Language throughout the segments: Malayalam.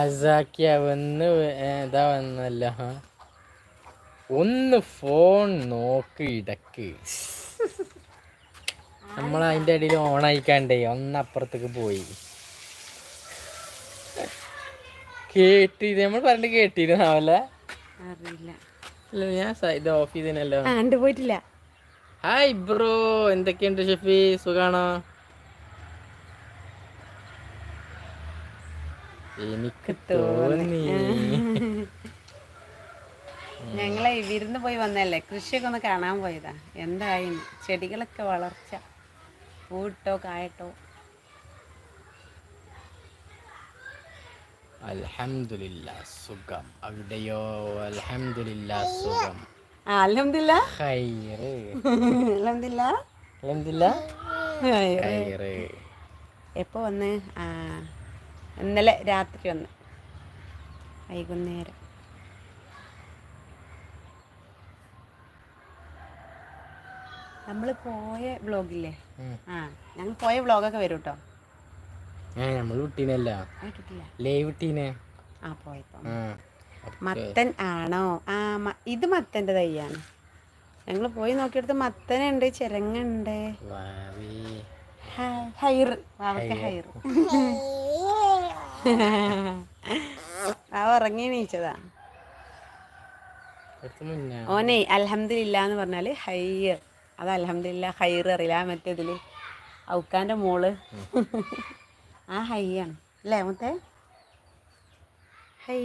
അസാക്കിയ വന്ന് ഇതാ വന്നല്ല ഒന്ന് ഫോൺ നോക്ക് ഇടയ്ക്ക്. നമ്മൾ അതിന്റെ ഇടയിൽ ഓൺ ഓണായിക്കാണ്ടേ ഒന്നപ്പുറത്തേക്ക് പോയി. കേട്ടിത് നമ്മൾ പറഞ്ഞിട്ട് കേട്ടിരുന്നാവല്ലേ? അറിയില്ല. ഞാൻ ഇത് ഓഫ് പോയിട്ടില്ല. ഹായ് ബ്രോ എന്തൊക്കെയുണ്ട് ഷെഫി? സുഖാണോ? എനിക്ക് തോന്നി. ഞങ്ങളെ വിരുന്ന് പോയി വന്നല്ലേ കൃഷിയൊക്കെ ഒന്ന് കാണാൻ പോയതാ. എന്തായി? ചെടികളൊക്കെ വളർച്ച. പൂട്ടോ കായട്ടോ? അൽഹംദുലില്ല സുഖം. അവിടെയോ? അൽഹംദുലില്ല സുഖം. ഖൈറ്. അൽഹംദുലില്ല? ഖൈറ്. എപ്പോ വന്ന്? ആ ഇന്നലെ രാത്രി ഒന്ന് വൈകുന്നേരം. നമ്മൾ പോയ വ്ളോഗില്ലേ? ആ ഞങ്ങൾ പോയ വ്ളോഗൊക്കെ വരും കേട്ടോ നമ്മൾ വിട്ടീനല്ല. ലൈവ് വിട്ടീനെ. ആ പോയപ്പോ. മത്തൻ ആണോ? ആ ഇത് മത്തന്റെ തയ്യാണ് ഞങ്ങൾ പോയി നോക്കിയെടുത്ത് മത്തനുണ്ട് ചിരങ്ങുണ്ട് ഹൈർ വാവയ്ക്ക് ഹൈർ ആ ഉറങ്ങി മുന്നേ ഓനെ അലഹമില്ല എന്ന് പറഞ്ഞാൽ ഹൈർ അത് അലഹമില്ല ഹൈർ അറിയില്ല ആ മറ്റേതിൽ ഔക്കാന്റെ മോൾ. ആ ഹൈയാണ്. അല്ലേ മുത്തേ? ഹൈ.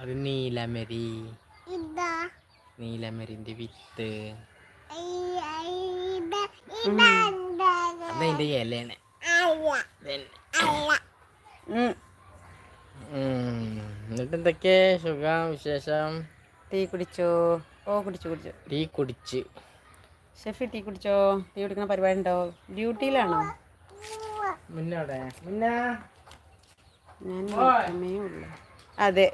അത് നീലമരി. നീലമരിന്റെ വിത്ത്. അതിന്റെ ഇലയാണ്. എന്നിട്ട് എന്തൊക്കെ സുഖം വിശേഷം? ടീ കുടിച്ചോ? ഓ കുടിച്ചു കുടിച്ചു. ടീ കുടിച്ച്. ഷെഫി ടീ കുടിച്ചോ? ടീ കുടിക്കുന്ന പരിപാടി ഉണ്ടോ ഡ്യൂട്ടിയിലാണോ? മുന്നോടെ. മുന്നേ. ഞാൻ മാത്രമേ ഉള്ളൂ. അതെ.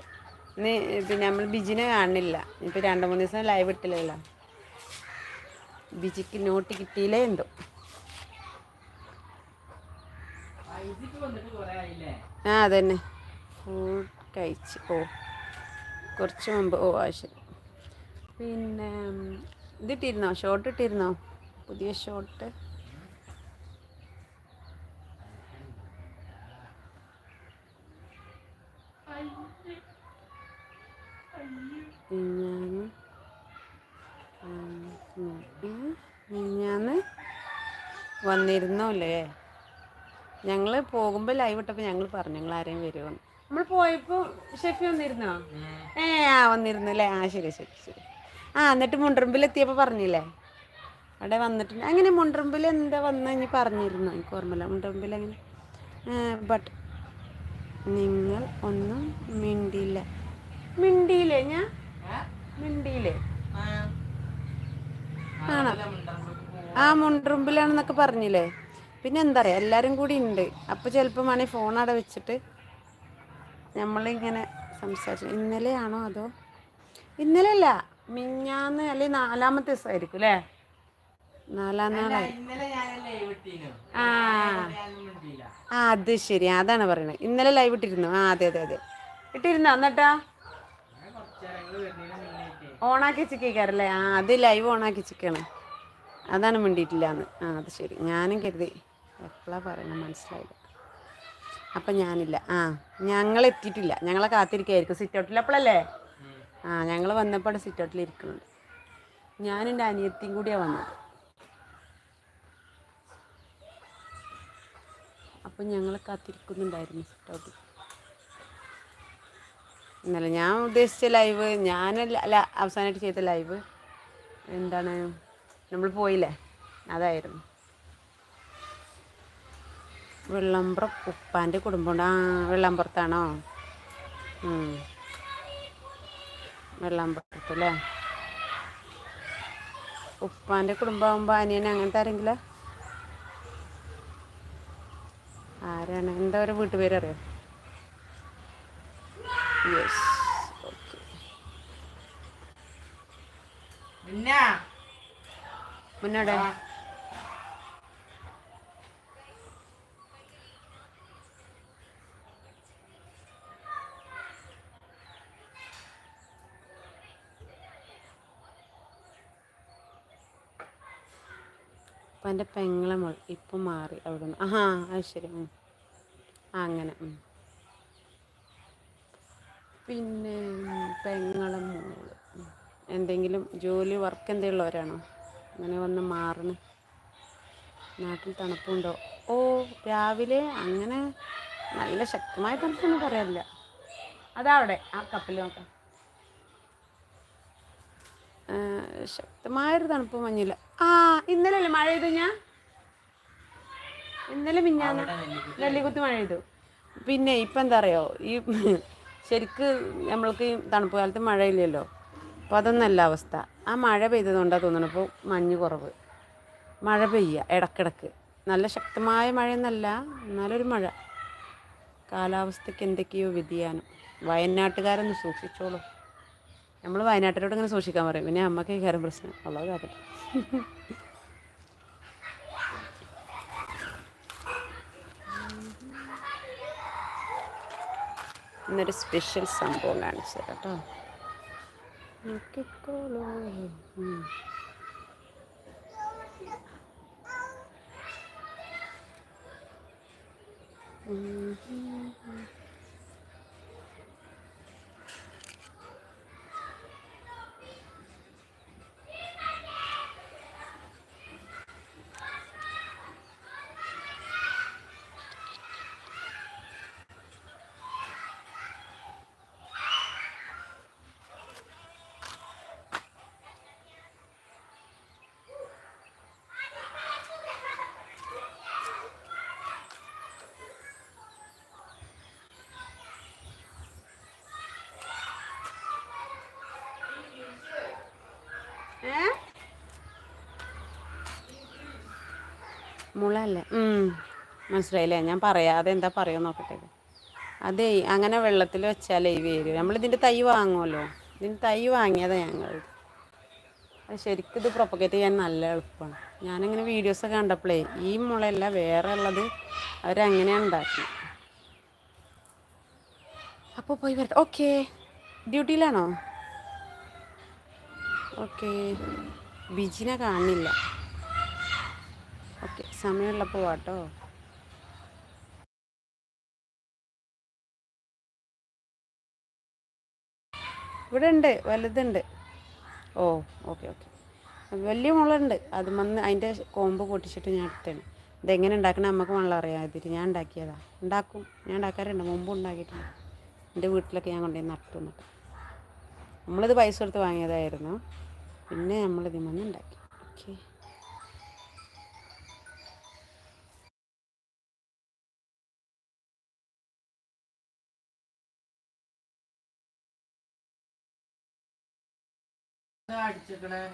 നീ പിന്നെ നമ്മൾ ബിജിനെ കാണുന്നില്ല ഇപ്പം രണ്ട് മൂന്ന് ദിവസം ലൈവ് ഇട്ടില്ലല്ലോ. ബിജിക്ക് നോട്ട് കിട്ടിയില്ലേ എന്തോ. ആ അതന്നെ. ഫുഡ് കഴിച്ച്. ഓ കുറച്ച് മുമ്പ്. ഓ ആ ശരി. പിന്നെ ഇതിട്ടിരുന്നോ? ഷോർട്ട് ഇട്ടിരുന്നോ? പുതിയ ഷോർട്ട് മിഞ്ഞാന്ന് വന്നിരുന്നോ അല്ലേ? ഞങ്ങൾ പോകുമ്പോൾ ലൈവ് ഇട്ടപ്പോൾ ഞങ്ങൾ പറഞ്ഞു ഞങ്ങൾ ആരെയും വരുമെന്ന് നമ്മൾ പോയപ്പോൾ ഷെഫി വന്നിരുന്നോ? ഏ ആ വന്നിരുന്നു അല്ലേ? ആ ശരി ശരി ശരി. ആ എന്നിട്ട് മുണ്ടറുമ്പിൽ എത്തിയപ്പോൾ പറഞ്ഞില്ലേ? അവിടെ വന്നിട്ടുണ്ട് അങ്ങനെ മുണ്ടറുമ്പിൽ എന്താ വന്ന്? ഇനി പറഞ്ഞിരുന്നു. എനിക്ക് ഓർമ്മയില്ല. മുണ്ടറുമ്പിൽ അങ്ങനെ ബട്ട് നിങ്ങൾ ഒന്നും മിണ്ടിയില്ല. മിണ്ടിയില്ലേ ഞാൻ? മിണ്ടിയില്ലേ? ആണോ? ആ മുണ്ടറുമ്പിലാണെന്നൊക്കെ പറഞ്ഞില്ലേ? പിന്നെ എന്താ പറയുക എല്ലാവരും കൂടി ഉണ്ട് അപ്പോൾ ചിലപ്പോൾ വേണമെങ്കിൽ ഫോൺ അവിടെ വെച്ചിട്ട് നമ്മളിങ്ങനെ സംസാരിച്ചു ഇന്നലെയാണോ അതോ? ഇന്നലെ അല്ല മിഞ്ഞാന്ന് അല്ലെങ്കിൽ നാലാമത്തെ ദിവസമായിരിക്കും അല്ലേ? നാലാം നാളായി. ആ. ആ അത് ശരി. അതാണ് പറയുന്നത് ഇന്നലെ ലൈവ് ഇട്ടിരുന്നു. ആ അതെ അതെ അതെ. ഇട്ടിരുന്നോ എന്നിട്ടാ? ഓണാക്കി ചിക്കാറല്ലേ ആ അത് ലൈവ് ഓണാക്കി ചിക്കാണ് അതാണ് മിണ്ടിയിട്ടില്ല എന്ന് ആ അത് ശരി. ഞാനും കരുതി. എപ്പോഴാണ് പറയുന്നത് മനസ്സിലായില്ല. അപ്പം ഞാനില്ല. ആ ഞങ്ങൾ എത്തിയിട്ടില്ല ഞങ്ങളെ കാത്തിരിക്കുകയായിരിക്കും സിറ്റ് ഔട്ടിൽ അപ്പോഴല്ലേ ആ ഞങ്ങൾ വന്നപ്പോൾ സിറ്റ് ഔട്ടിൽ ഇരിക്കുന്നുണ്ട് ഞാനും എന്റെ അനിയത്തിയും കൂടിയാണ് വന്നത്. അപ്പം ഞങ്ങൾ കാത്തിരിക്കുന്നുണ്ടായിരുന്നു സിറ്റ് ഔട്ടിൽ ഇന്നലെ ഞാൻ ഉദ്ദേശിച്ച ലൈവ് ഞാൻ അവസാനമായിട്ട് ചെയ്ത ലൈവ് എന്താണ് നമ്മൾ പോയില്ലേ? അതായിരുന്നു. വെള്ളമ്പ്രം ഉപ്പാന്റെ കുടുംബമുണ്ട്. ആ വെള്ളമ്പുറത്താണോ. വെള്ളമ്പുറത്ത് അല്ലേ? ഉപ്പാന്റെ കുടുംബമാകുമ്പോൾ അനിയൻ അങ്ങനത്തെ ആരെങ്കിലും? ആരാണ്? എന്താ ഒരു വീട്ടുപേര് അറിയോ? യെസ് ഓക്കെ മുന്നോടെ അപ്പം എന്റെ പെങ്ങളെ മോൾ ഇപ്പം മാറി അവിടെ നിന്ന് ആഹാ അത് ശരി. ആ അങ്ങനെ. പിന്നെ പെങ്ങളെ മോൾ. എന്തെങ്കിലും ജോലി വർക്ക് എന്തെങ്കിലും ഉള്ളവരാണോ? അങ്ങനെ വന്ന് മാറണ്. നാട്ടിൽ തണുപ്പുണ്ടോ? ഓ രാവിലെ അങ്ങനെ നല്ല ശക്തമായ തണുപ്പൊന്നും പറയാനില്ല. അതാ അവിടെ ആ കപ്പിൽ നോക്കാം. ശക്തമായൊരു തണുപ്പ് മഞ്ഞില്ല. ആ ഇന്നലെ അല്ലേ മഴ പെയ്തു ഞാൻ? ഇന്നലെ മിഞ്ഞാന്ന് നെല്ലിക്കുത്തി മഴ പെയ്തു. പിന്നെ ഇപ്പം എന്താ അറിയോ? ഈ ശരിക്ക് നമ്മൾക്ക് ഈ തണുപ്പ് കാലത്ത് മഴയില്ലല്ലോ. അപ്പോൾ അതൊന്നല്ല അവസ്ഥ. ആ മഴ പെയ്തതുകൊണ്ടാണ് തോന്നുന്നത് ഇപ്പോൾ മഞ്ഞ് കുറവ്. മഴ പെയ്യുക ഇടക്കിടക്ക്. നല്ല ശക്തമായ മഴയൊന്നല്ല എന്നാലൊരു മഴ. കാലാവസ്ഥയ്ക്ക് എന്തൊക്കെയോ വ്യതിയാനം. വയനാട്ടുകാരൊന്ന് സൂക്ഷിച്ചോളൂ. നമ്മൾ വയനാട്ടിലോട്ട് ഇങ്ങനെ സൂക്ഷിക്കാൻ പറയും. പിന്നെ അമ്മയ്ക്ക് കാര്യം പ്രശ്നം. ഉള്ളത് കാര്യം ഇന്നൊരു സ്പെഷ്യൽ സംഭവം കാണിച്ചു കേട്ടോ. ഉം. ഏ മുള അല്ലേ ഉം. മനസ്സിലായില്ലേ? ഞാൻ പറയാതെ എന്താ പറയുക നോക്കട്ടെ. അതേ അങ്ങനെ വെള്ളത്തിൽ വെച്ചാലേ വേര് നമ്മളിതിന്റെ തൈ വാങ്ങുമല്ലോ. ഇതിന്റെ തൈ വാങ്ങിയതാണ് ഞങ്ങൾ. അത് ശരിക്കും ഇത് പ്രൊപ്പഗേറ്റ് ചെയ്യാൻ നല്ല എളുപ്പമാണ്. ഞാനിങ്ങനെ വീഡിയോസൊക്കെ കണ്ടപ്പോഴേ ഈ മുളയല്ല വേറെ ഉള്ളത് അവരങ്ങനെയാണ് ഉണ്ടാക്കി. അപ്പോൾ പോയി വരട്ടെ. ഓക്കെ. ഡ്യൂട്ടിയിലാണോ? ഓക്കെ. ബിജിനെ കാണില്ല ഓക്കെ സമയമുള്ളപ്പോൾ വാട്ടോ ഇവിടെ ഉണ്ട് വലുതുണ്ട്. Oh okay okay. വലിയ മുളുണ്ട് അത് വന്ന് അതിന്റെ കോമ്പ് പൊട്ടിച്ചിട്ട് ഞാൻ എടുത്താണ് ഇതെങ്ങനെ ഉണ്ടാക്കണം നമുക്ക് വെള്ളം അറിയാം ഇതിട്ട് ഞാൻ ഉണ്ടാക്കിയതാ. ഉണ്ടാക്കും ഞാൻ ഉണ്ടാക്കാറുണ്ട് മുമ്പ് ഉണ്ടാക്കിയിട്ടുണ്ട്. എന്റെ വീട്ടിലൊക്കെ ഞാൻ കൊണ്ടുപോയി നട്ടു എന്നിട്ട് നമ്മളിത് പൈസ കൊടുത്ത് വാങ്ങിയതായിരുന്നു. പിന്നെ നമ്മളിത് വന്ന് ഉണ്ടാക്കി. ഓക്കെ.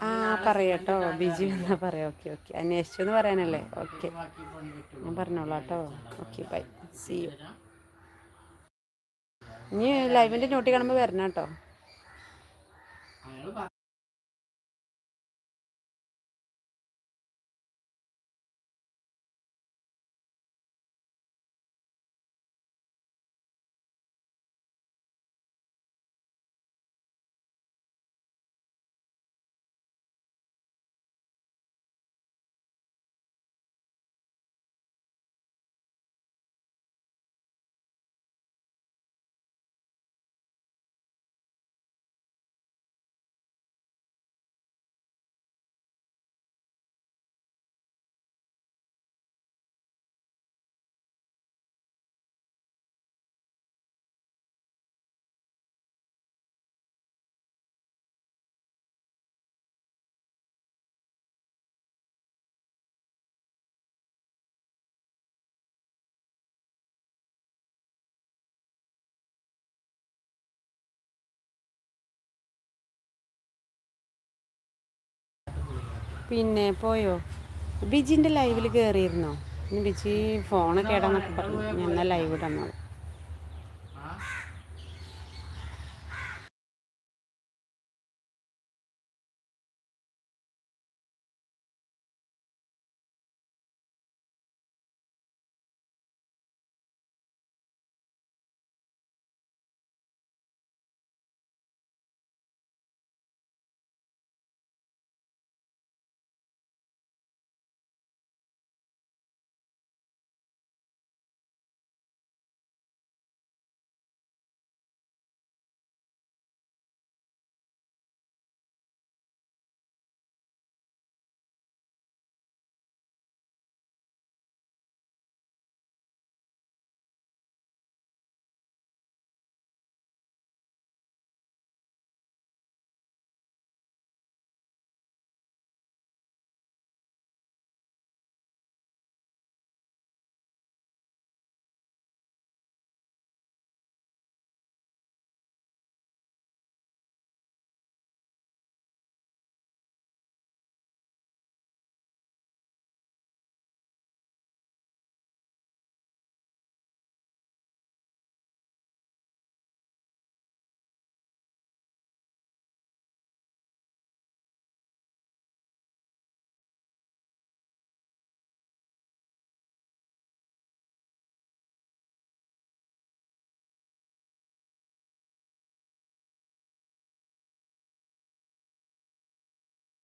ആ പറയട്ടോ ബിജു എന്നാ പറയാം. Okay okay. അന്വേഷിച്ചു എന്ന് പറയാനല്ലേ ഓക്കെ. ഞാൻ പറഞ്ഞോളാട്ടോ ഓക്കെ ബൈ. സി യു ഇനി ലൈവിന്റെ നോട്ടി കാണുമ്പോൾ വരണം കേട്ടോ. പിന്നെ പോയോ? ബിജിന്റെ ലൈവിൽ കയറിയിരുന്നോ ഇനി ബിജി ഫോണൊക്കെ ഇടാന്നൊക്കെ പറഞ്ഞു. ഞാൻ ലൈവ് ഇടാൻ നോക്കാം